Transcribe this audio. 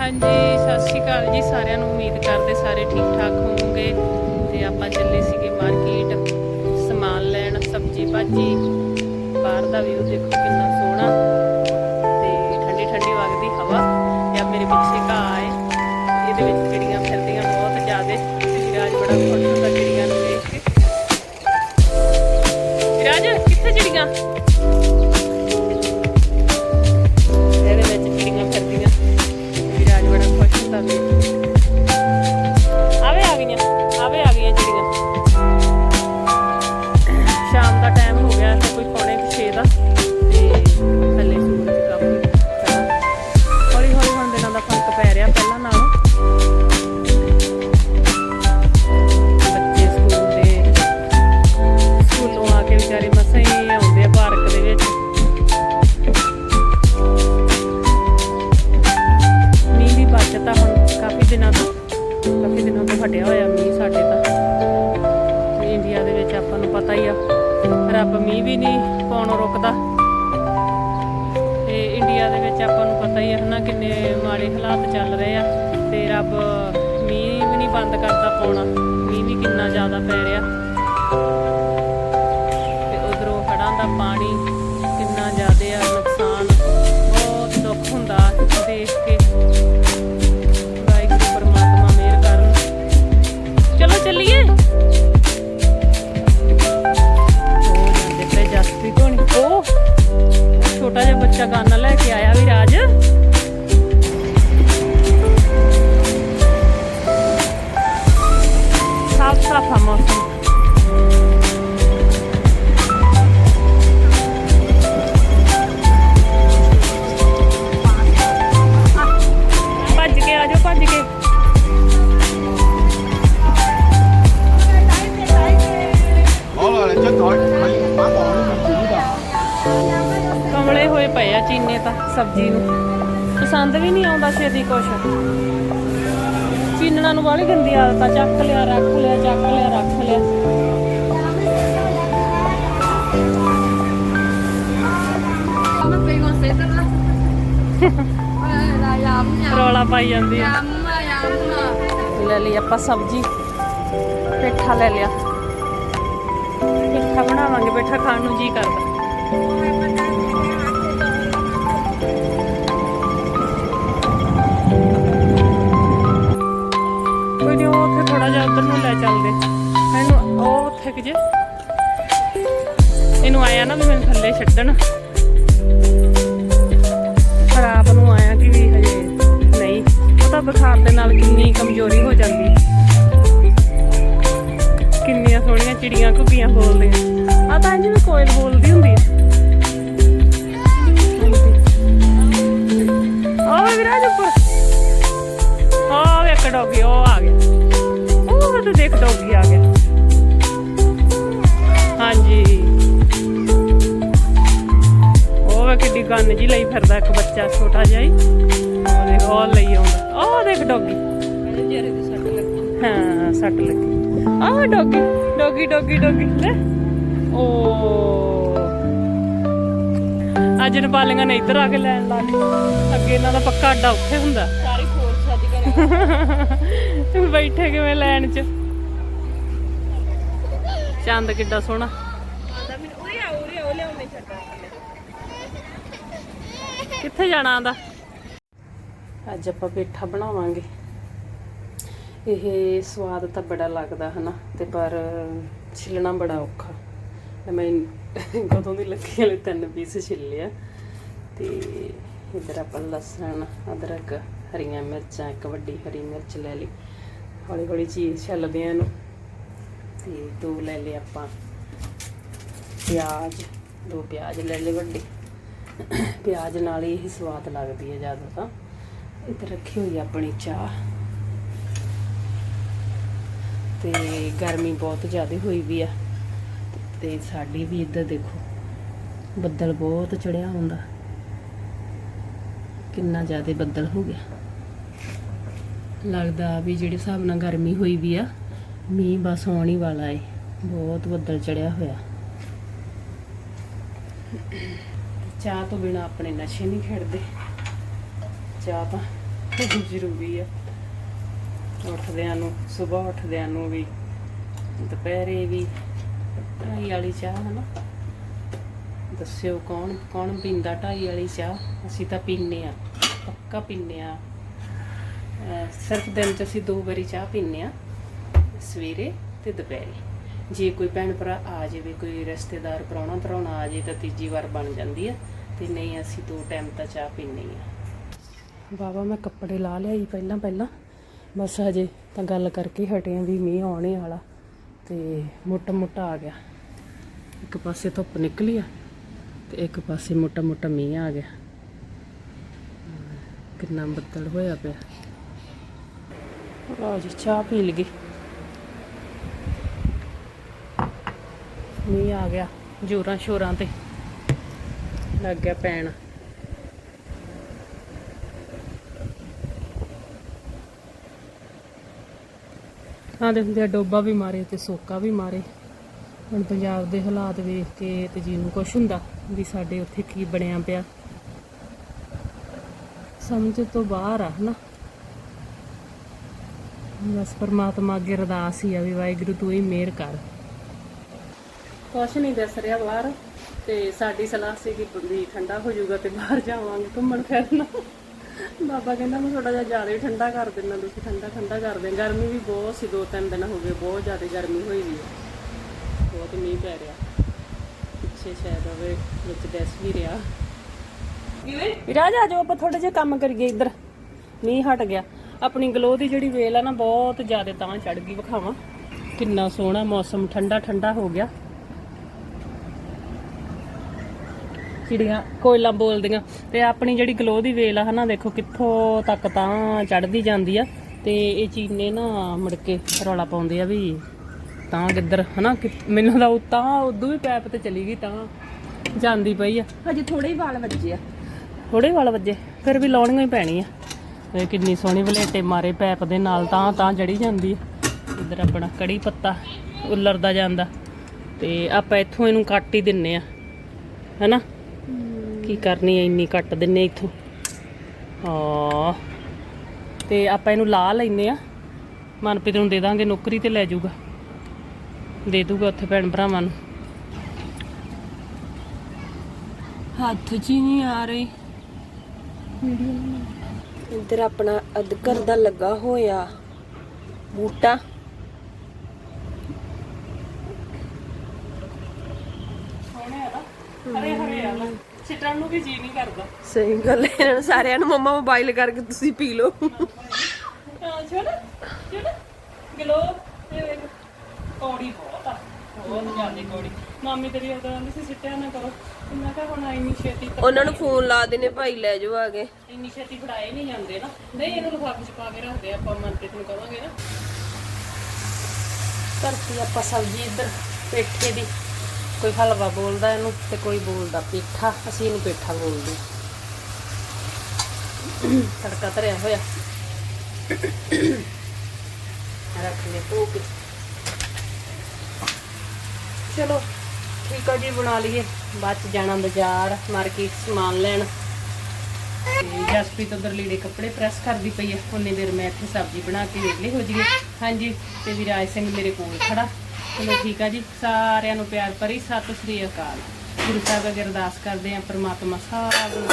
ਹਾਂਜੀ, ਸਤਿ ਸ਼੍ਰੀ ਅਕਾਲ ਜੀ ਸਾਰਿਆਂ ਨੂੰ। ਉਮੀਦ ਕਰਦੇ ਸਾਰੇ ਠੀਕ ਠਾਕ ਹੋਵੋਗੇ। ਤੇ ਆਪਾਂ ਚੱਲੇ ਸੀਗੇ ਮਾਰਕੀਟ ਸਮਾਨ ਲੈਣ, ਸਬਜ਼ੀ ਭਾਜੀ। ਬਾਹਰ ਦਾ ਵਿਊ ਦੇਖੋ ਕਿੰਨਾ ਸੋਹਣਾ। ਤੇ ਠੰਡੀ ਠੰਡੀ ਵਗਦੀ ਹਵਾ। ਤੇ ਆ ਮੇਰੇ ਪਿੱਛੇ ਰੱਬ ਮੀਂਹ ਵੀ ਨਹੀਂ ਪਾਉਣ ਰੁਕਦਾ। ਤੇ ਇੰਡੀਆ ਦੇ ਵਿੱਚ ਆਪਾਂ ਨੂੰ ਪਤਾ ਹੀ ਹੈ ਹਨਾ ਕਿੰਨੇ ਮਾੜੇ ਹਾਲਾਤ ਚੱਲ ਰਹੇ ਆ ਤੇ ਰੱਬ ਮੀਂਹ ਵੀ ਨਹੀਂ ਬੰਦ ਕਰਦਾ ਪਾਉਣਾ। ਮੀਂਹ ਵੀ ਕਿੰਨਾ ਜ਼ਿਆਦਾ ਪੈ ਰਿਹਾ। ਛੋਟਾ ਜਿਹਾ ਲੈ ਕੇ ਆਇਆ ਵੀ ਸਬਜ਼ੀ ਨੂੰ। ਪਸੰਦ ਵੀ ਨਹੀਂ ਆਉਂਦਾ ਛੇਤੀ ਕੁਛ। ਚੀਨਣਾ ਨੂੰ ਵਾਲੀ ਗੰਦੀ ਆਦਤ ਆ ਚੱਕ ਲਿਆ, ਰੱਖ ਲਿਆ, ਚੱਕ ਲਿਆ, ਰੱਖ ਲਿਆ। nó ਰੌਲਾ ਪਾਈ ਜਾਂਦੀ ਆ। ਲੈ ਲਈ ਆਪਾਂ ਸਬਜ਼ੀ। ਪੇਠਾ ਲੈ ਲਿਆ। ਪੇਠਾ ਬਣਾਵਾਂਗੇ, ਪੇਠਾ ਖਾਣ ਨੂੰ ਜੀ ਕਰਦਾ। ਉਹ ਉਧਰ ਨੂੰ ਲੈ ਚੱਲਦੇ। ਇਹਨੂੰ ਉਹ ਉੱਥੇ ਜੇ। ਇਹਨੂੰ ਆਇਆ ਨਾ ਵੀ ਮੈਨੂੰ ਥੱਲੇ ਛੱਡਣ। ਖਰਾਬ ਨੂੰ ਆਇਆ ਕਿ ਵੀ ਹਜੇ ਨਹੀਂ। ਉਹ ਤਾਂ ਬੁਖਾਰ ਦੇ ਨਾਲ ਕਿੰਨੀ ਕਮਜ਼ੋਰੀ ਹੋ ਜਾਂਦੀ। ਕਿੰਨੀਆਂ ਸੋਹਣੀਆਂ ਚਿੜੀਆਂ ਘੁੱਗੀਆਂ ਬੋਲਦੀਆਂ ਆ ਤਾਂ ਇੰਜ ਵੀ ਕੋਇਲ ਬੋਲਦੀ ਹੁੰਦੀ। ਹੈ ਓਏ ਵਿਰਾਜ ਉੱਪਰ। ਆ ਇੱਕ ਡੋਗੀ, ਉਹ ਆ ਗਿਆ। ਉਹ ਤੂੰ ਦੇਖ ਡੋਗੀ ਆ ਗਿਆ ਹਾਂਜੀ ਉਹ ਵੇ ਕਿੱਡੀ ਗੰਨ ਜੀ ਲਈ ਫਿਰਦਾ ਇੱਕ ਬੱਚਾ ਛੋਟਾ ਜਿਹਾ ਹੀ ਉਹ ਦੇਖ ਉਹ ਲਈ ਆਉਂਦਾ ਉਹ ਦੇਖ ਡੋਗੀ ਹਾਂ ਸੱਟ ਲੱਗੀ ਆਹ ਡੋਗੀ ਡੋਗੀ ਡੋਗੀ ਡੋਗੀ ਲੈ ਓ ਅੱਜ ਨੇਪਾਲੀਆਂ ਨੇ ਇੱਧਰ ਆ ਕੇ ਲੈਣ ਲਾ ਲਈ ਅੱਗੇ ਇਹਨਾਂ ਦਾ ਪੱਕਾ ਅੱਡਾ ਉੱਥੇ ਹੁੰਦਾ सारी खोल शादी करे ਤੂੰ ਬੈਠਾ ਕਿਵੇਂ ਲੈਣ ਚ? ਚੰਦ ਕਿੱਡਾ ਸੋਹਣਾ। ਕਿੱਥੇ ਜਾਣਾ ਆਂਦਾ ਅੱਜ ਆਪਾਂ ਪੇਠਾ ਬਣਾਵਾਂਗੇ। ਇਹ ਸਵਾਦ ਤਾਂ ਬੜਾ ਲੱਗਦਾ ਹਨਾ, ਤੇ ਪਰ ਛਿਲਣਾ ਬੜਾ ਔਖਾ। ਮੈਂ ਕਦੋਂ ਦੀ ਲੱਗੀ ਹਲੇ ਤਿੰਨ ਪੀਸ ਛਿੱਲੇ ਆ। ਤੇ ਇਧਰ ਆਪਾਂ ਲਸਣ, ਅਦਰਕ ਹਰੀਆਂ ਮਿਰਚਾਂ, ਇੱਕ ਵੱਡੀ ਹਰੀ ਮਿਰਚ ਲੈ ਲਈ। ਹੌਲੀ ਹੌਲੀ ਚੀਜ਼ ਛੱਲਦੇ ਆ ਇਹਨੂੰ ਤੇ ਦੋ ਲੈ ਲਏ ਆਪਾਂ ਪਿਆਜ਼, ਦੋ ਪਿਆਜ਼ ਲੈ ਲਏ ਵੱਡੇ। ਪਿਆਜ਼ ਨਾਲ ਹੀ ਸਵਾਦ ਲੱਗਦੀ ਹੈ ਜ਼ਿਆਦਾ ਤਾਂ। ਇੱਧਰ ਰੱਖੀ ਹੋਈ ਆਪਣੀ ਚਾਹ। ਤੇ ਗਰਮੀ ਬਹੁਤ ਜ਼ਿਆਦਾ ਹੋਈ ਵੀ ਆ। ਤੇ ਸਾਡੀ ਵੀ ਇੱਧਰ ਦੇਖੋ, ਬੱਦਲ ਬਹੁਤ ਚੜਿਆ ਹੁੰਦਾ। ਕਿੰਨਾ ਜ਼ਿਆਦਾ ਬੱਦਲ ਹੋ ਗਿਆ। ਲੱਗਦਾ ਵੀ ਜਿਹੜੇ ਹਿਸਾਬ ਨਾਲ ਗਰਮੀ ਹੋਈ ਵੀ ਆ, ਮੀਂਹ ਬਸ ਆਉਣ ਹੀ ਵਾਲਾ ਏ, ਬਹੁਤ ਬੱਦਲ ਚੜਿਆ ਹੋਇਆ। ਚਾਹ ਤੋਂ ਬਿਨਾ ਆਪਣੇ ਨਸ਼ੇ ਨਹੀਂ ਖੇਡਦੇ। ਚਾਹ ਤਾਂ ਜ਼ਰੂਰੀ ਆ। ਉੱਠਦਿਆਂ ਨੂੰ ਸਵੇਰ ਉੱਠਦਿਆਂ ਨੂੰ ਵੀ, ਦੁਪਹਿਰੇ ਵੀ ਢਾਈ ਵਾਲੀ ਚਾਹ, ਹਨਾ? ਦੱਸਿਓ ਕੌਣ ਕੌਣ ਪੀਂਦਾ ਢਾਈ ਵਾਲੀ ਚਾਹ? ਅਸੀਂ ਤਾਂ ਪੀਂਦੇ ਆ ਪੱਕਾ ਪੀਂਦੇ ਆ ਸਿਰਫ ਦਿਨ ਚ ਅਸੀਂ ਦੋ ਵਾਰੀ ਚਾਹ ਪੀਂਦੇ ਆ ਸਵੇਰੇ ਤੇ ਦੁਪਹਿਰੇ। ਜੇ ਕੋਈ ਭੈਣ ਭਰਾ ਆ ਜਾਵੇ, ਕੋਈ ਰਿਸ਼ਤੇਦਾਰ ਪ੍ਰਾਹੁਣਾ ਪ੍ਰਾਹੁਣਾ ਆ ਜਾਏ ਤਾਂ ਤੀਜੀ ਵਾਰ ਬਣ ਜਾਂਦੀ ਆ ਤੇ ਨਹੀਂ, ਅਸੀਂ ਦੋ ਟਾਈਮ ਤਾਂ ਚਾਹ ਪੀਂਦੇ ਆ ਬਾਬਾ, ਮੈਂ ਕੱਪੜੇ ਲਾ ਲਿਆਈ ਪਹਿਲਾਂ ਪਹਿਲਾਂ। ਬਸ ਹਜੇ ਤਾਂ ਗੱਲ ਕਰਕੇ ਹਟੇ ਆਂ ਵੀ ਮੀਂਹ ਆਉਣੇ ਵਾਲਾ ਤੇ ਮੋਟਾ ਮੋਟਾ ਆ ਗਿਆ। ਇੱਕ ਪਾਸੇ ਧੁੱਪ ਨਿਕਲੀ ਆ। ਤੇ ਇੱਕ ਪਾਸੇ ਮੋਟਾ ਮੋਟਾ ਮੀਂਹ ਆ ਗਿਆ। ਕਿੰਨਾ ਬੱਦਲ ਹੋਇਆ ਪਿਆ। ਲਓ ਜੀ, ਚਾਹ ਪੀ ਲਈਏ। ਮੀਂਹ ਆ ਗਿਆ, ਜੋਰਾਂ ਸ਼ੋਰਾਂ ਤੇ ਲੱਗ ਗਿਆ ਪੈਣ। ਹਾਂ ਦੇ ਹੁੰਦੇ ਆ ਡੋਬਾ ਵੀ ਮਾਰੇ ਤੇ ਸੋਕਾ ਵੀ ਮਾਰੇ। ਹੁਣ ਪੰਜਾਬ ਦੇ ਹਾਲਾਤ ਵੇਖ ਕੇ ਤੇ ਜੀ ਨੂੰ ਕੁਛ ਹੁੰਦਾ। ਵੀ ਸਾਡੇ ਉੱਥੇ ਕੀ ਬਣਿਆ ਪਿਆ। ਸਮਝ ਤੋਂ ਬਾਹਰ ਆ, ਹਨਾ। ਬਸ ਪਰਮਾਤਮਾ ਅੱਗੇ ਅਰਦਾਸ ਹੀ ਆ ਵੀ ਵਾਹਿਗੁਰੂ ਤੂੰ ਹੀ ਮਿਹਰ ਕਰ। ਕੁਛ ਨਹੀਂ ਦੱਸ ਰਿਹਾ ਬਾਹਰ, ਤੇ ਸਾਡੀ ਸਲਾਹ ਸੀ ਕਿ ਵੀ ਠੰਡਾ ਹੋ ਜਾਊਗਾ ਤੇ ਬਾਹਰ ਜਾਵਾਂਗੇ ਘੁੰਮਣ ਫਿਰਨ। ਬਾਬਾ ਕਹਿੰਦਾ ਮੈਂ ਥੋੜਾ ਜਿਹਾ ਜ਼ਿਆਦਾ ਹੀ ਠੰਡਾ ਕਰ ਦਿੰਦਾ, ਤੁਸੀਂ ਠੰਡਾ ਠੰਡਾ ਕਰ ਦੇ ਗਰਮੀ ਵੀ ਬਹੁਤ ਸੀ, ਦੋ ਤਿੰਨ ਦਿਨ ਹੋ ਗਏ, ਬਹੁਤ ਜ਼ਿਆਦਾ ਗਰਮੀ ਹੋਈ ਵੀ ਬਹੁਤ ਮੀਂਹ ਪੈ ਰਿਹਾ। ਪਿੱਛੇ ਸ਼ਾਇਦ ਹੋਵੇ ਵਿੱਚ ਡੈਸ ਵੀ ਰਿਹਾ। ਵਿਰਾਜ ਆ ਜਾਓ, ਆਪਾਂ ਥੋੜੇ ਜਿਹਾ ਕੰਮ ਕਰੀਏ ਇੱਧਰ। ਮੀਂਹ ਹਟ ਗਿਆ। ਆਪਣੀ ਗਲੋ ਦੀ ਜਿਹੜੀ ਵੇਲ ਆ ਨਾ, ਬਹੁਤ ਜ਼ਿਆਦਾ ਤਾਂ ਚੜ ਗਈ, ਵਿਖਾਵਾਂ। ਕਿੰਨਾ ਸੋਹਣਾ ਮੌਸਮ, ਠੰਡਾ ਠੰਡਾ ਹੋ ਗਿਆ। ਚਿੜੀਆਂ, ਕੋਇਲਾਂ ਬੋਲਦੀਆਂ। ਤੇ ਆਪਣੀ ਜਿਹੜੀ ਗਲੋ ਦੀ ਵੇਲ ਆ, ਹਨਾ, ਦੇਖੋ, ਕਿੱਥੋਂ ਤੱਕ ਤਾਂ ਚੜਦੀ ਜਾਂਦੀ ਆ। ਤੇ ਇਹ ਚੀਨੇ ਨਾ ਮੁੜ ਕੇ ਰੌਲਾ ਪਾਉਂਦੇ ਆ ਵੀ ਤਾਂ ਕਿੱਧਰ ਹਨਾ? ਕਿ- ਮੈਨੂੰ ਤਾਂ ਤਾਂ ਉਦੋਂ ਵੀ ਪੈਪ ਤੇ ਚਲੀ ਗਈ ਤਾਂ ਜਾਂਦੀ ਪਈ ਆ। ਹਜੇ ਥੋੜੇ ਹੀ ਵਾਲ ਵੱਜੇ ਆ। ਥੋੜੇ ਵਾਲ ਵੱਜੇ ਫਿਰ ਵੀ ਲਾਉਣੀਆਂ ਹੀ ਪੈਣੀ ਆ ਇਹ ਕਿੰਨੀ ਸੋਹਣੀ ਵਲੇਟੇ ਮਾਰੇ ਪੈਪ ਦੇ ਨਾਲ ਤਾਂ ਤਾਂ ਜੜੀ ਜਾਂਦੀ ਆ। ਇੱਧਰ ਆਪਣਾ ਕੜੀ ਪੱਤਾ ਉੱਲਰਦਾ ਜਾਂਦਾ। ਤੇ ਆਪਾਂ ਇੱਥੋਂ ਇਹਨੂੰ ਕੱਟ ਹੀ ਦਿੰਨੇ ਆ ਹੈਨਾ? ਕੀ ਕਰਨੀ ਐ ਇੰਨੀ ਕੱਟ ਦਿੰਨੇ ਇੱਥੋਂ। ਹਾਂ। ਤੇ ਆਪਾਂ ਇਹਨੂੰ ਲਾ ਲੈਨੇ ਆ। ਮਨਪ੍ਰੀਤ ਨੂੰ ਦੇ ਦਾਂਗੇ ਨੌਕਰੀ ਤੇ ਲੈ ਜਾਊਗਾ। ਦੇ ਦੂਗਾ ਉੱਥੇ ਭੈਣ ਭਰਾਵਾਂ ਨੂੰ। ਹੱਥ 'ਚ ਹੀ ਨਹੀਂ ਆ ਰਹੀ। ਇੱਧਰ ਆਪਣਾ ਅਦਕਰ ਦਾ ਲੱਗਾ ਹੋਇਆ। ਬੂਟਾ। ਸਿੱਟਣ ਨੂੰ ਵੀ ਜੀ ਨਹੀਂ ਕਰਦਾ। ਸਹੀ ਗੱਲ ਹੈ। ਇਹਨਾਂ ਨੂੰ ਸਾਰਿਆਂ ਨੂੰ ਮੰਮਾ ਮੋਬਾਈਲ ਕਰਕੇ ਤੁਸੀਂ ਪੀ ਲਓ। ਹਾਂ ਛੋੜ ਛੋੜ ਗਲੋ ਇਹ ਵੇਖ। ਕੌੜੀ ਬਹੁਤ ਆ ਬਹੁਤ ਜ਼ਿਆਦਾ ਕੌੜੀ ਮਾਮੀ ਤੇਰੀ ਉਹਦਾ ਕਹਿੰਦੀ ਸੀ ਸਿੱਟਿਆ ਨਾ ਕਰੋ। ਤੇ ਮੈਂ ਕਿਹਾ ਹੁਣ ਇੰਨੀ ਛੇਤੀ ਤਾਂ ਉਹਨਾਂ ਨੂੰ ਫੋਨ ਲਾ ਦੇਣੇ ਭਾਈ ਲੈ ਜਾਓ ਆਗੇ ਇੰਨੀ ਛੇਤੀ ਫੜਾਏ ਨਹੀਂ ਜਾਂਦੇ ਨਾ। ਨਹੀਂ ਇਹਨੂੰ ਲਿਫਾਫੇ ਚ ਪਾ ਕੇ ਰੱਖਦੇ ਆ, ਆਪਾਂ ਮਨਪ੍ਰੀਤ ਨੂੰ ਕਵਾਂਗੇ ਨਾ। ਧਰਤੀ ਆਪਾਂ ਸਬਜ਼ੀ ਇੱਧਰ ਪੇਠੇ ਦੀ। ਕੋਈ ਹਲਵਾ ਬੋਲਦਾ ਇਹਨੂੰ ਤੇ ਕੋਈ ਬੋਲਦਾ ਪੇਠਾ ਅਸੀਂ ਇਹਨੂੰ ਪੇਠਾ ਬੋਲਦੇ ਹਾਂ। ਤੜਕਾ ਧਰਿਆ ਹੋਇਆ। ਰੱਖ ਲੈ ਧੋ ਕੇ। ਚਲੋ, ਠੀਕ ਆ ਜੀ, ਬਣਾ ਲਈਏ। ਬਾਅਦ ਚ ਜਾਣਾ ਬਾਜ਼ਾਰ ਮਾਰਕੀਟ ਸਮਾਨ ਲੈਣ। ਜਸਪ੍ਰੀਤ ਉਧਰ ਲੀੜੇ ਕੱਪੜੇ ਪ੍ਰੈਸ ਕਰਦੀ ਪਈ ਹੈ ਉਹਨੇ ਦੇਰ ਮੈਂ ਇੱਥੇ ਸਬਜ਼ੀ ਬਣਾ ਕੇ ਵਿਹਲੇ ਹੋ ਜਾਈਏ। ਹਾਂਜੀ, ਤੇ ਵਿਰਾਜ ਸਿੰਘ ਮੇਰੇ ਕੋਲ ਖੜਾ। ਚਲੋ ਠੀਕ ਆ ਜੀ, ਸਾਰਿਆਂ ਨੂੰ ਪਿਆਰ ਭਰੀ ਸਤਿ ਸ੍ਰੀ ਅਕਾਲ। ਗੁਰੂ ਸਾਹਿਬ ਅੱਗੇ ਅਰਦਾਸ ਕਰਦੇ ਆ, ਪ੍ਰਮਾਤਮਾ ਸਭ ਨੂੰ